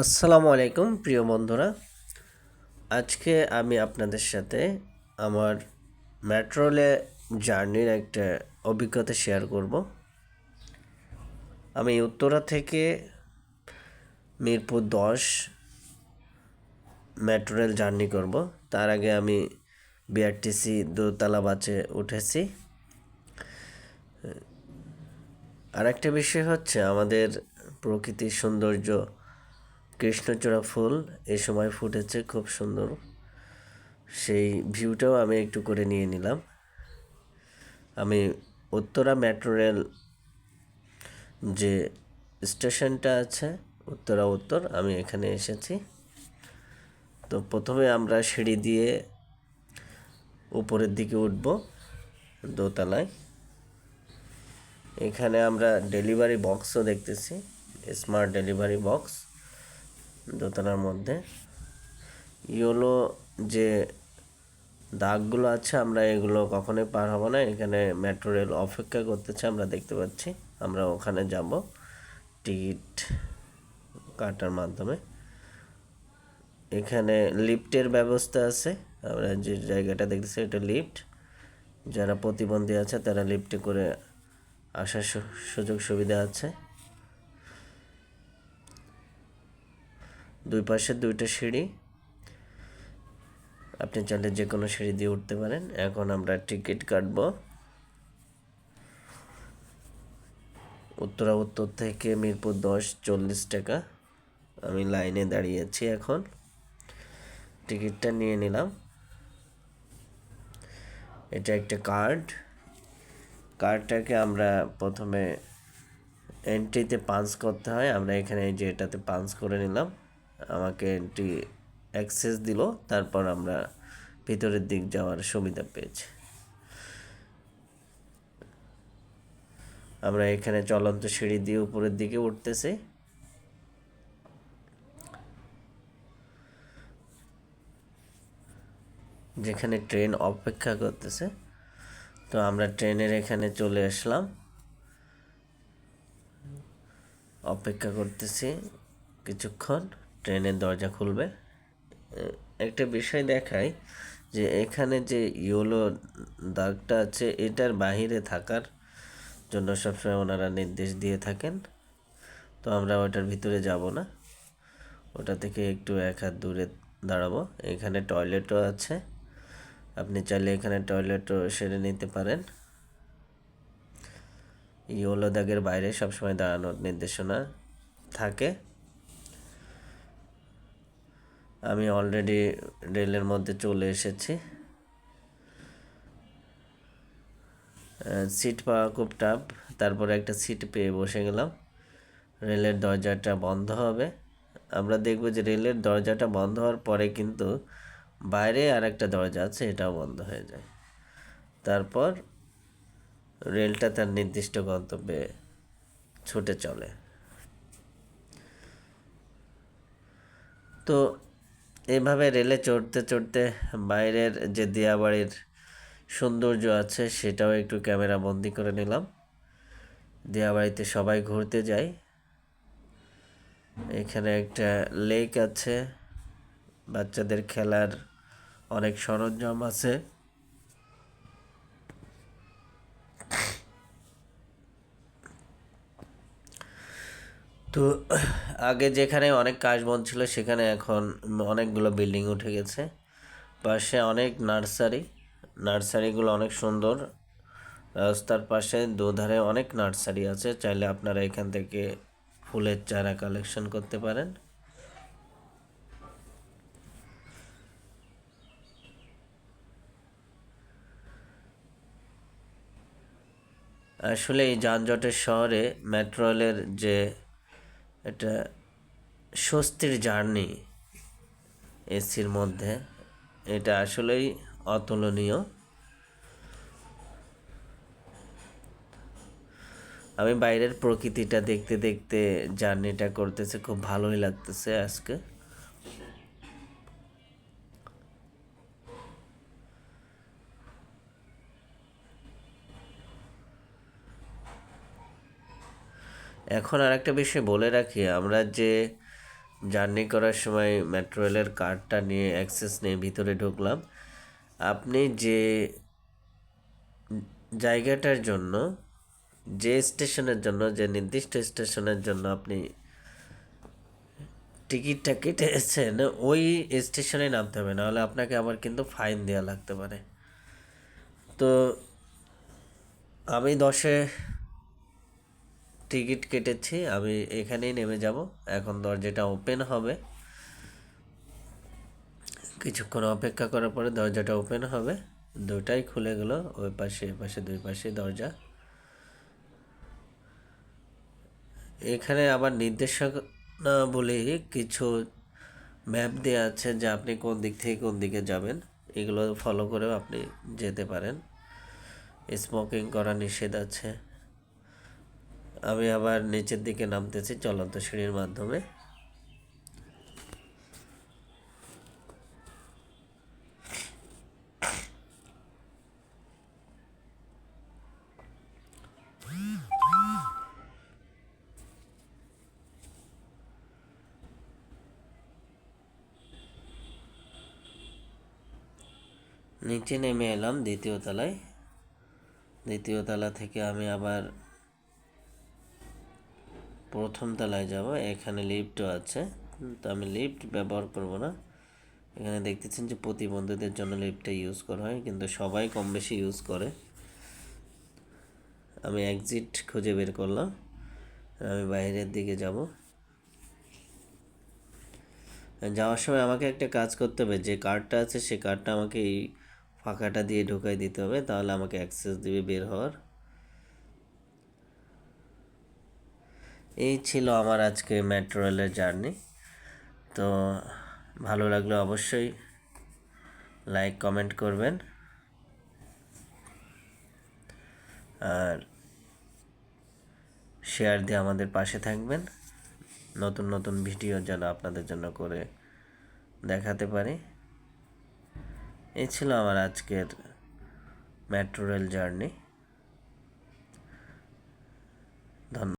আসসালামু আলাইকুম, প্রিয় বন্ধুরা। আজকে আমি আপনাদের সাথে আমার মেট্রোলে জার্নির একটা অভিজ্ঞতা শেয়ার করব। আমি উত্তরা থেকে মিরপুর দশ মেট্রো রেল জার্নি করব। তার আগে আমি বিআরটিসি দোতলা বাসে উঠেছি। আর একটা বিষয় হচ্ছে আমাদের প্রকৃতির সৌন্দর্য কৃষ্ণচূড়া ফুল এ সময় ফুটেছে, খুব সুন্দর। সেই ভিউটাও আমি একটু করে নিয়ে নিলাম। আমি উত্তরা মেট্রো রেল যে স্টেশনটা আছে, উত্তরা উত্তর, আমি এখানে এসেছি। তো প্রথমে আমরা সিঁড়ি দিয়ে উপরের দিকে উঠব দোতলায়। এখানে আমরা ডেলিভারি বক্সও দেখতেছি, স্মার্ট ডেলিভারি বক্স। দোতলার মধ্যে। ইয়োলো যে দাগগুলো আছে, আমরা এগুলো কখনোই পার হব না। এখানে মেট্রো রেল অপেক্ষা করতেছে, আমরা দেখতে পাচ্ছি। আমরা ওখানে যাব টিকিট কাটার মাধ্যমে। এখানে লিফটের ব্যবস্থা আছে। আমরা যে জায়গাটা দেখতেছি, এটা লিফট যারা প্রতিবন্ধী আছে, তারা লিফটে করে আসার সুযোগ সুবিধা আছে। দুই পাশে দুইটা সিঁড়ি। আপনি চাইলে যে কোনো সিঁড়ি দিয়ে উঠতে পারেন। এখন আমরা টিকিট কাটবো। উত্তরা উত্তর থেকে মিরপুর দশ, চল্লিশ টাকা। আমি লাইনে দাঁড়িয়েছি এখন। টিকিটটা নিয়ে নিলাম। এটা একটা কার্ড। কার্ডটাকে আমরা প্রথমে এন্ট্রিতে পাঞ্চ করতে হয়। আমরা এখানে যে এটাতে পাঞ্চ করে নিলাম। আমাকে এন্ট্রি অ্যাক্সেস দিল, তারপর আমরা ভিতরের দিক যাওয়ার সুবিধা পেয়েছি। আমরা এখানে চলন্ত সিঁড়ি দিয়ে উপরের দিকে উঠতেছি। যেখানে ট্রেন অপেক্ষা করতেছে। তো আমরা ট্রেনের এখানে চলে আসলাম। অপেক্ষা করতেছি কিছুক্ষণ। ট্রেনের দরজা খুলবে। একটা বিষয় দেখাই যে এখানে যে ইয়োলো দাগটা আছে, এটার বাহিরে থাকার জন্য সবসময় ওনারা নির্দেশ দিয়ে থাকেন। তো আমরা ওটার ভিতরে যাব না। ওটা থেকে একটু এক হাত দূরে দাঁড়াবো। এখানে টয়লেটও আছে। আপনি চাইলে এখানে টয়লেটও সেরে নিতে পারেন। ইয়োলো দাগের বাইরে সবসময় দাঁড়ানোর নির্দেশনা থাকে। আমি অলরেডি রেলের মধ্যে চলে এসেছি। সিট পাওয়া খুব টাফ তারপরে একটা সিট পেয়ে বসে গেলাম। রেলের দরজাটা বন্ধ হবে। আমরা দেখব যে রেলের দরজাটা বন্ধ হওয়ার পরে কিন্তু বাইরে আর একটা দরজা আছে, এটাও বন্ধ হয়ে যায়। তারপর রেলটা তার নির্দিষ্ট গন্তব্যে ছুটে চলে। তো এভাবে রেলে চড়তে চড়তে বাইরের যে দিয়াবাড়ির সৌন্দর্য আছে সেটাও একটু ক্যামেরা বন্দি করে নিলাম। দিয়াবাড়িতে সবাই ঘুরতে যায়। এখানে একটা লেক আছে। বাচ্চাদের খেলার অনেক সরঞ্জাম আছে। তো আগে যেখানে অনেক কাশ বন ছিল, সেখানে এখন অনেকগুলো বিল্ডিং উঠে গেছে। পাশে অনেক নার্সারি, নার্সারিগুলো অনেক সুন্দর। রাস্তার পাশে দুধারে অনেক নার্সারি আছে, চাইলে আপনারা এখান থেকে ফুলের চারা কালেকশন করতে পারেন। আসলে এই যানজটের শহরে মেট্রো রেলের যে একটা স্বস্তির জার্নি এসির মধ্যে। এটা আসলেই অতুলনীয়। আমি বাইরের প্রকৃতিটা দেখতে দেখতে জার্নিটা করতেছে, খুব ভালোই লাগতেছে আজকে। এখন আর একটা বিষয় বলে রাখি, আমরা যে জার্নি করার সময় মেট্রো রেলের কার্ডটা নিয়ে অ্যাক্সেস নিয়ে ভিতরে ঢুকলাম, আপনি যে জায়গাটার জন্য, যে স্টেশনের জন্য, যে নির্দিষ্ট স্টেশনের জন্য আপনি টিকিটটা কেটেছেন, ওই স্টেশনে নামতে হবে, নাহলে আপনাকে আবার কিন্তু ফাইন দেওয়া লাগতে পারে। তো আমি দশে টিকিট কেটেছি, আমি এখানেই নেমে যাব। এখন দরজাটা ওপেন হবে। কিছুক্ষণ অপেক্ষা করার পরে দরজাটা ওপেন হবে। দুটাই খুলে গেল, ওই পাশে, এ পাশে, দুই পাশে দরজা। এখানে আবার নির্দেশনা বলে কিছু ম্যাপ দেওয়া আছে যে আপনি কোন দিক থেকে কোন দিকে যাবেন। এগুলো ফলো করেও আপনি যেতে পারেন। স্মোকিং করা নিষেধ আছে। আমি আবার নিচের দিকে নামতেছি, চলন্ত সিঁড়ির মাধ্যমে। নিচে নেমে এলাম দ্বিতীয় তলায়। দ্বিতীয় তলা থেকে আমি আবার প্রথম তলায় যাব, এখানে লিফটও আছে। তো আমি লিফট ব্যবহার করব না। এখানে দেখতেছেন যে প্রতিবন্ধীদের জন্য লিফটটা ইউজ করা হয়, কিন্তু সবাই কম বেশি ইউজ করে। আমি এক্সিট খুঁজে বের করলাম, আমি বাইরের দিকে যাব। যাওয়ার সময় আমাকে একটা কাজ করতে হবে, যে কার্ডটা আছে সেই কার্ডটা আমাকে এই ফাঁকাটা দিয়ে ঢোকাই দিতে হবে, তাহলে আমাকে অ্যাক্সেস দিবে বের হওয়ার। এই ছিল আমার আজকে মেট্রো রেলের জার্নি তো ভালো লাগলে অবশ্যই লাইক কমেন্ট করবেন। আর শেয়ার দিয়ে আমাদের পাশে থাকবেন। নতুন নতুন ভিডিও যেন আপনাদের জন্য করে দেখাতে পারি। এই ছিল আমার আজকের মেট্রো রেল জার্নি ধন্যবাদ।